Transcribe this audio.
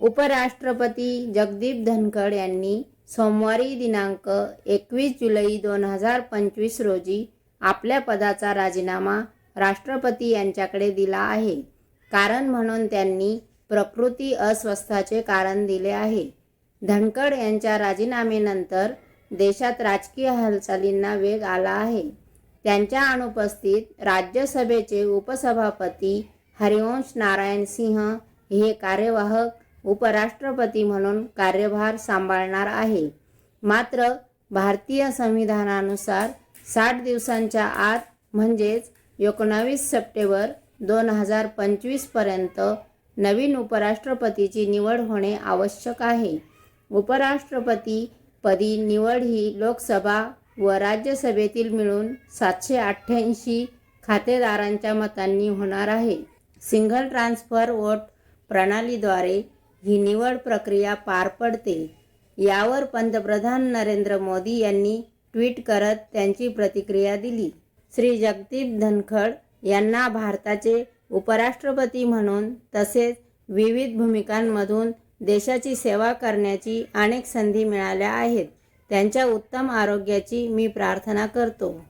उपराष्ट्रपती जगदीप धनखड यांनी सोमवारी दिनांक एकवीस जुलै दोन हजार पंचवीस रोजी आपल्या पदाचा राजीनामा राष्ट्रपती यांच्याकडे दिला आहे. कारण म्हणून त्यांनी प्रकृती अस्वस्थाचे कारण दिले आहे. धनखड यांच्या राजीनामेनंतर देशात राजकीय हालचालींना वेग आला आहे. त्यांच्या अनुपस्थित राज्यसभेचे उपसभापती हरिवंश नारायण सिंह हे कार्यवाहक उपराष्ट्रपती म्हणून कार्यभार सांभाळणार आहे. मात्र भारतीय संविधानानुसार साठ दिवसांच्या आत म्हणजेच एकोणावीस सप्टेंबर दोन हजार पंचवीसपर्यंत नवीन उपराष्ट्रपतीची निवड होणे आवश्यक आहे. उपराष्ट्रपती पदी निवड ही लोकसभा व राज्यसभेतील मिळून सातशे अठ्ठ्याऐंशी खातेदारांच्या मतांनी होणार आहे. सिंगल ट्रान्सफर वोट प्रणालीद्वारे ही निवड प्रक्रिया पार पडते. यावर पंतप्रधान नरेंद्र मोदी यांनी ट्विट करत त्यांची प्रतिक्रिया दिली. श्री जगदीप धनखड यांना भारताचे उपराष्ट्रपती म्हणून तसेच विविध भूमिकांमधून देशाची सेवा करण्याची अनेक संधी मिळाल्या आहेत. त्यांच्या उत्तम आरोग्याची मी प्रार्थना करतो.